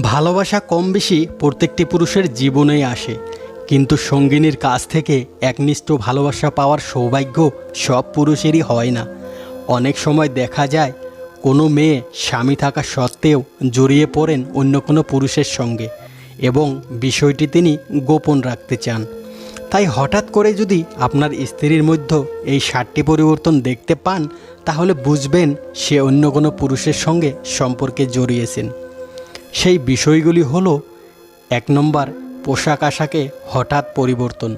ভালোবাসা কম বেশি প্রত্যেকটি পুরুষের জীবনেই আসে। কিন্তু সঙ্গিনীর কাছ থেকে একনিষ্ঠ ভালোবাসা পাওয়ার সৌভাগ্য সব পুরুষেরই হয় না। অনেক সময় দেখা যায়, কোনো মেয়ে স্বামী থাকা সত্ত্বেও জড়িয়ে পড়েন অন্য কোনো পুরুষের সঙ্গে এবং বিষয়টি তিনি গোপন রাখতে চান। তাই হঠাৎ করে যদি আপনার স্ত্রীর মধ্যে এই সাতটি পরিবর্তন দেখতে পান, তাহলে বুঝবেন সে অন্য কোনো পুরুষের সঙ্গে সম্পর্কে জড়িয়েছেন। সেই বিষয়গুলি হল এক নম্বর, পোশাক আশাকে হঠাৎ পরিবর্তন।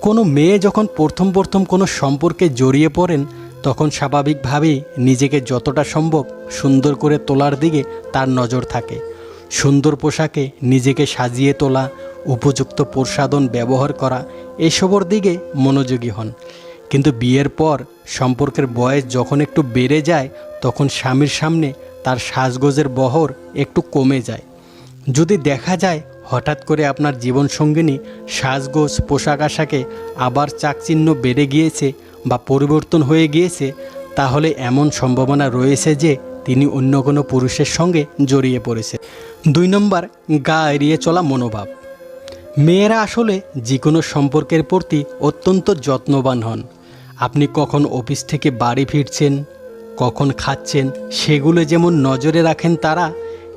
কোনো মেয়ে যখন প্রথম প্রথম কোনো সম্পর্কে জড়িয়ে পড়েন, তখন স্বাভাবিকভাবেই নিজেকে যতটা সম্ভব সুন্দর করে তোলার দিকে তার নজর থাকে। সুন্দর পোশাকে নিজেকে সাজিয়ে তোলা, উপযুক্ত প্রসাধন ব্যবহার করা, এসবর দিকে মনোযোগী হন। কিন্তু বিয়ের পর সম্পর্কের বয়স যখন একটু বেড়ে যায়, তখন স্বামীর সামনে তার সাজগোজের বহর একটু কমে যায়। যদি দেখা যায়, হঠাৎ করে আপনার জীবনসঙ্গিনী সাজগোজ, পোশাক আশাকে আবার চাকচিহ্ন বেড়ে গিয়েছে বা পরিবর্তন হয়ে গিয়েছে, তাহলে এমন সম্ভাবনা রয়েছে যে তিনি অন্য কোনো পুরুষের সঙ্গে জড়িয়ে পড়েছে। দুই নম্বর, গা এড়িয়ে চলা মনোভাব। মেয়েরা আসলে যে কোনো সম্পর্কের প্রতি অত্যন্ত যত্নবান হন। আপনি কখন অফিস থেকে বাড়ি ফিরছেন কখন খাচ্ছেন, সেগুলো যেমন নজরে রাখেন তারা,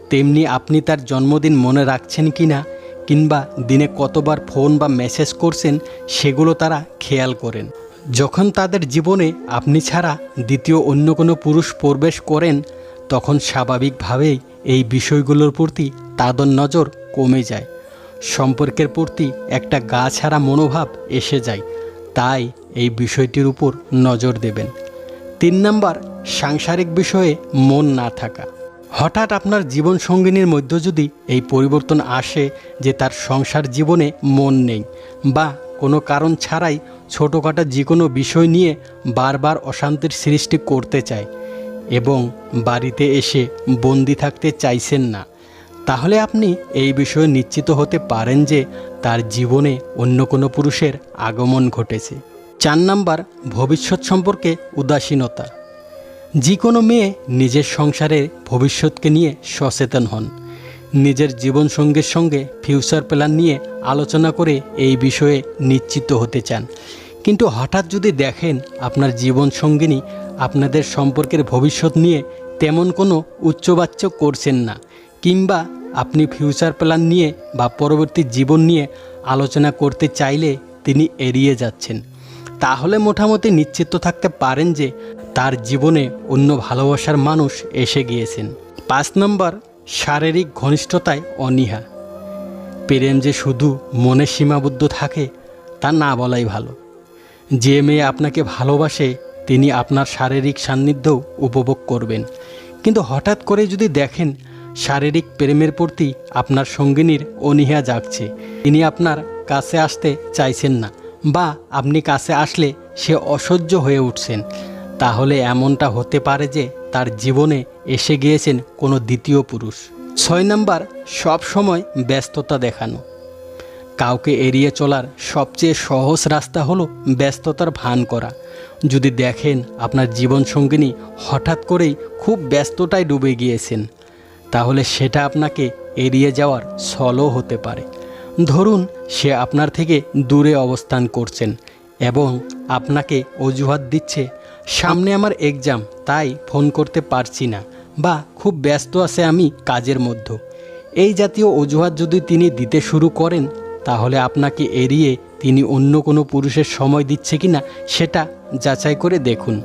তেমনি আপনি তার জন্মদিন মনে রাখছেন কি না কিংবা দিনে কতবার ফোন বা মেসেজ করছেন, সেগুলো তারা খেয়াল করেন। যখন তাদের জীবনে আপনি ছাড়া দ্বিতীয় অন্য কোনো পুরুষ প্রবেশ করেন, তখন স্বাভাবিকভাবেই এই বিষয়গুলোর প্রতি তাদের নজর কমে যায়। সম্পর্কের প্রতি একটা গা ছাড়া মনোভাব এসে যায়। তাই এই বিষয়টির উপর নজর দেবেন। তিন নাম্বার, সাংসারিক বিষয়ে মন না থাকা। হঠাৎ আপনার জীবন সঙ্গিনীর মধ্যে যদি এই পরিবর্তন আসে যে তার সংসার জীবনে মন নেই বা কোনো কারণ ছাড়াই ছোটোখাটো যে কোনো বিষয় নিয়ে বারবার অশান্তির সৃষ্টি করতে চায় এবং বাড়িতে এসে বন্দি থাকতে চাইছেন না, তাহলে আপনি এই বিষয়ে নিশ্চিত হতে পারেন যে তার জীবনে অন্য কোনো পুরুষের আগমন ঘটেছে। চার নাম্বার ভবিষ্যৎ সম্পর্কে উদাসীনতা। যে কোনো মেয়ে নিজের সংসারের ভবিষ্যৎকে নিয়ে সচেতন হন। নিজের জীবনসঙ্গীর সঙ্গে ফিউচার প্ল্যান নিয়ে আলোচনা করে এই বিষয়ে নিশ্চিত হতে চান। কিন্তু হঠাৎ যদি দেখেন আপনার জীবনসঙ্গিনী আপনাদের সম্পর্কের ভবিষ্যৎ নিয়ে তেমন কোনো উচ্চবাচ্য করছেন না, কিংবা আপনি ফিউচার প্ল্যান নিয়ে বা পরবর্তী জীবন নিয়ে আলোচনা করতে চাইলে তিনি এড়িয়ে যাচ্ছেন। তাহলে মোটামুটি নিশ্চিত থাকতে পারেন যে তার জীবনে অন্য ভালোবাসার মানুষ এসে গিয়েছেন। পাঁচ নম্বর, শারীরিক ঘনিষ্ঠতায় অনীহা। প্রেম যে শুধু মনে সীমাবদ্ধ থাকে, তা না বলাই ভালো। যে মেয়ে আপনাকে ভালোবাসে, তিনি আপনার শারীরিক সান্নিধ্যও উপভোগ করবেন। কিন্তু হঠাৎ করে যদি দেখেন, শারীরিক প্রেমের প্রতি আপনার সঙ্গিনীর অনীহা জাগছে। তিনি আপনার কাছে আসতে চাইছেন না। বা আপনি কাছে আসলে সে অসহ্য হয়ে উঠছেন। তাহলে এমনটা হতে পারে যে তার জীবনে এসে গিয়েছেন কোনো দ্বিতীয় পুরুষ। ছয় নাম্বার, সব সময় ব্যস্ততা দেখানো। কাউকে এড়িয়ে চলার সবচেয়ে সহজ রাস্তা হলো ব্যস্ততার ভান করা। যদি দেখেন আপনার জীবনসঙ্গিনী হঠাৎ করেই খুব ব্যস্ততায় ডুবে গিয়েছেন, তাহলে সেটা আপনাকে এড়িয়ে যাওয়ার ছলও হতে পারে। ধরুন, সে আপনার থেকে দূরে অবস্থান করছেন এবং আপনাকে অজুহাত দিচ্ছে, সামনে আমার এক্সাম তাই ফোন করতে পারছি না বা খুব ব্যস্ত আছে আমি কাজের মধ্যে। এই জাতীয় অজুহাত যদি তিনি দিতে শুরু করেন, তাহলে আপনাকে এড়িয়ে তিনি অন্য কোনো পুরুষের সময় দিচ্ছে কি না, সেটা যাচাই করে দেখুন।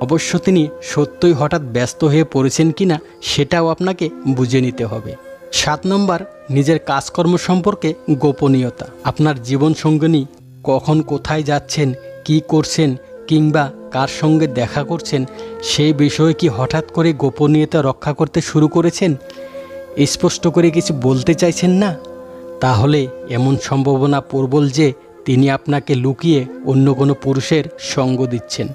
অবশ্য তিনি সত্যই হঠাৎ ব্যস্ত হয়ে পড়েছেন কি না, সেটাও আপনাকে বুঝে নিতে হবে। সাত নম্বর, নিজের কাজকর্ম সম্পর্কে গোপনীয়তা। আপনার জীবন সঙ্গিনী কখন কোথায় যাচ্ছেন, কি করছেন, কিংবা কার সঙ্গে দেখা করছেন সেই বিষয়ে কি হঠাৎ করে গোপনীয়তা রক্ষা করতে শুরু করেছেন? স্পষ্ট করে কিছু বলতে চাইছেন না? তাহলে এমন সম্ভাবনা প্রবল যে তিনি আপনাকে লুকিয়ে অন্য কোনো পুরুষের সঙ্গ দিচ্ছেন।